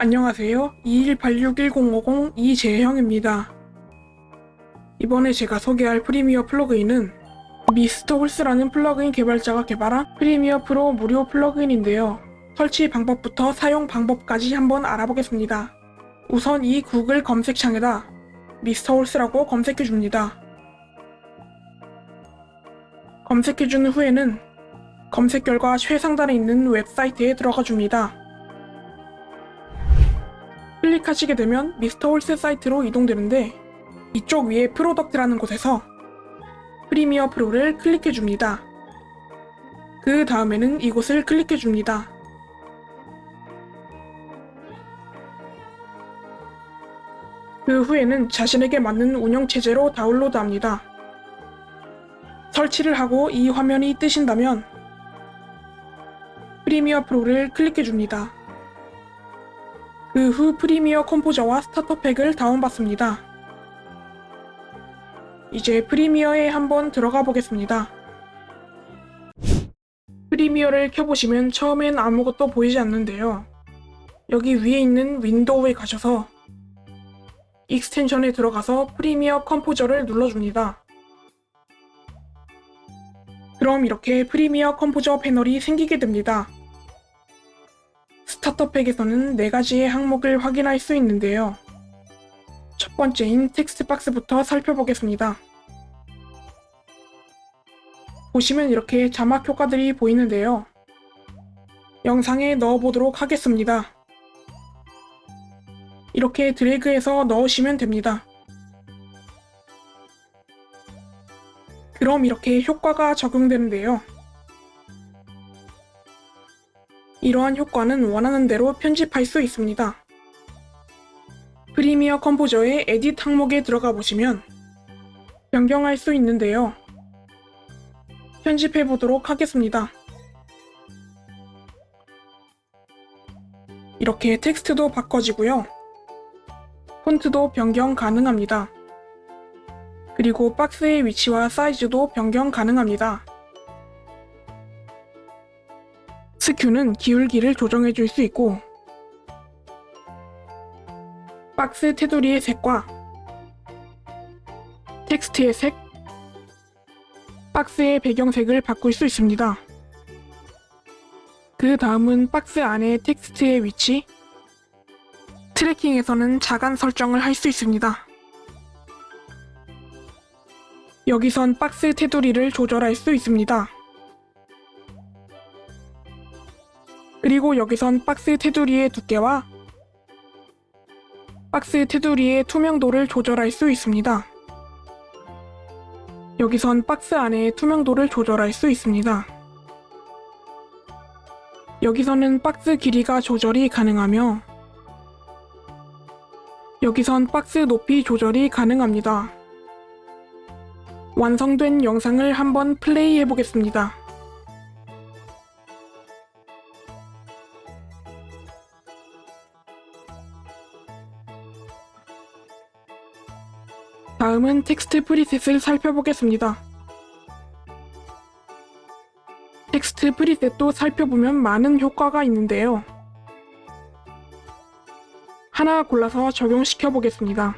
안녕하세요. 21861050 이재형입니다. 이번에 제가 소개할 프리미어 플러그인은 미스터 홀스라는 플러그인 개발자가 개발한 프리미어 프로 무료 플러그인인데요. 설치 방법부터 사용 방법까지 한번 알아보겠습니다. 우선 이 구글 검색창에다 미스터 홀스라고 검색해 줍니다. 검색해 준 후에는 검색 결과 최상단에 있는 웹사이트에 들어가 줍니다. 클릭하시게 되면 미스터 홀스 사이트로 이동되는데 이쪽 위에 프로덕트라는 곳에서 프리미어 프로를 클릭해 줍니다. 그 다음에는 이곳을 클릭해 줍니다. 그 후에는 자신에게 맞는 운영체제로 다운로드 합니다. 설치를 하고 이 화면이 뜨신다면 프리미어 프로를 클릭해 줍니다. 그 후 프리미어 컴포저와 스타터 팩을 다운받습니다. 이제 프리미어에 한번 들어가 보겠습니다. 프리미어를 켜보시면 처음엔 아무것도 보이지 않는데요. 여기 위에 있는 윈도우에 가셔서 익스텐션에 들어가서 프리미어 컴포저를 눌러줍니다. 그럼 이렇게 프리미어 컴포저 패널이 생기게 됩니다. 스타터팩에서는 네 가지의 항목을 확인할 수 있는데요. 첫 번째인 텍스트 박스부터 살펴보겠습니다. 보시면 이렇게 자막 효과들이 보이는데요. 영상에 넣어보도록 하겠습니다. 이렇게 드래그해서 넣으시면 됩니다. 그럼 이렇게 효과가 적용되는데요. 이러한 효과는 원하는 대로 편집할 수 있습니다. 프리미어 컴포저의 에딧 항목에 들어가 보시면 변경할 수 있는데요. 편집해 보도록 하겠습니다. 이렇게 텍스트도 바꿔지고요. 폰트도 변경 가능합니다. 그리고 박스의 위치와 사이즈도 변경 가능합니다. 스큐는 기울기를 조정해 줄 수 있고 박스 테두리의 색과 텍스트의 색, 박스의 배경색을 바꿀 수 있습니다. 그 다음은 박스 안의 텍스트의 위치, 트래킹에서는 자간 설정을 할 수 있습니다. 여기선 박스 테두리를 조절할 수 있습니다. 그리고 여기선 박스 테두리의 두께와 박스 테두리의 투명도를 조절할 수 있습니다. 여기선 박스 안의 투명도를 조절할 수 있습니다. 여기서는 박스 길이가 조절이 가능하며 여기선 박스 높이 조절이 가능합니다. 완성된 영상을 한번 플레이해 보겠습니다. 다음은 텍스트 프리셋을 살펴보겠습니다. 텍스트 프리셋도 살펴보면 많은 효과가 있는데요. 하나 골라서 적용시켜 보겠습니다.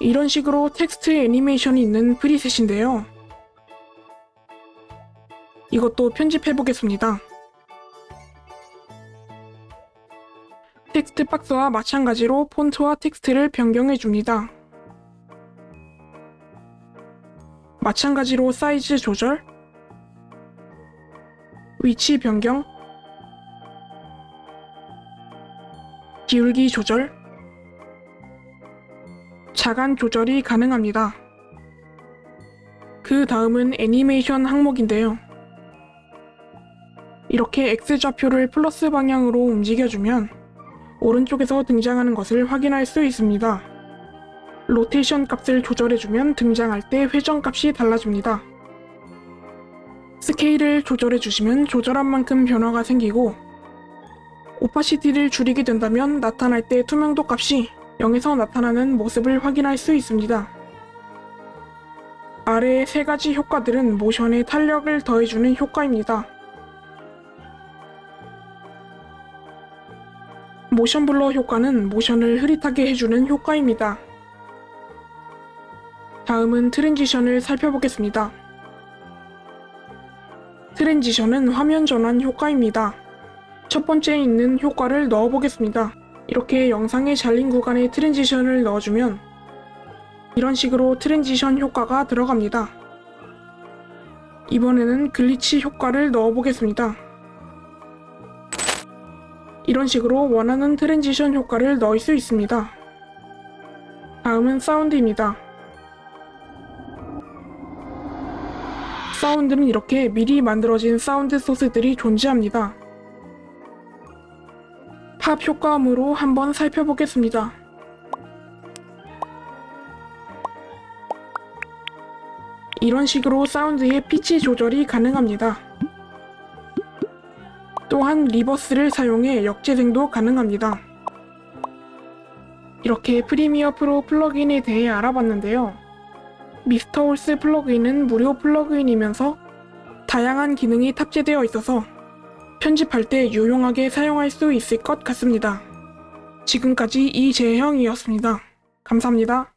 이런 식으로 텍스트 애니메이션이 있는 프리셋인데요. 이것도 편집해 보겠습니다. 텍스트 박스와 마찬가지로 폰트와 텍스트를 변경해 줍니다. 마찬가지로 사이즈 조절, 위치 변경, 기울기 조절, 자간 조절이 가능합니다. 그 다음은 애니메이션 항목인데요. 이렇게 X좌표를 플러스 방향으로 움직여주면 오른쪽에서 등장하는 것을 확인할 수 있습니다. 로테이션 값을 조절해주면 등장할 때 회전 값이 달라집니다. 스케일을 조절해주시면 조절한 만큼 변화가 생기고 오파시티를 줄이게 된다면 나타날 때 투명도 값이 0에서 나타나는 모습을 확인할 수 있습니다. 아래의 세 가지 효과들은 모션에 탄력을 더해주는 효과입니다. 모션 블러 효과는 모션을 흐릿하게 해주는 효과입니다. 다음은 트랜지션을 살펴보겠습니다. 트랜지션은 화면 전환 효과입니다. 첫 번째에 있는 효과를 넣어보겠습니다. 이렇게 영상에 잘린 구간에 트랜지션을 넣어주면 이런 식으로 트랜지션 효과가 들어갑니다. 이번에는 글리치 효과를 넣어보겠습니다. 이런 식으로 원하는 트랜지션 효과를 넣을 수 있습니다. 다음은 사운드입니다. 사운드는 이렇게 미리 만들어진 사운드 소스들이 존재합니다. 팝 효과음으로 한번 살펴보겠습니다. 이런 식으로 사운드의 피치 조절이 가능합니다. 또한 리버스를 사용해 역재생도 가능합니다. 이렇게 프리미어 프로 플러그인에 대해 알아봤는데요. 미스터 홀스 플러그인은 무료 플러그인이면서 다양한 기능이 탑재되어 있어서 편집할 때 유용하게 사용할 수 있을 것 같습니다. 지금까지 이재형이었습니다. 감사합니다.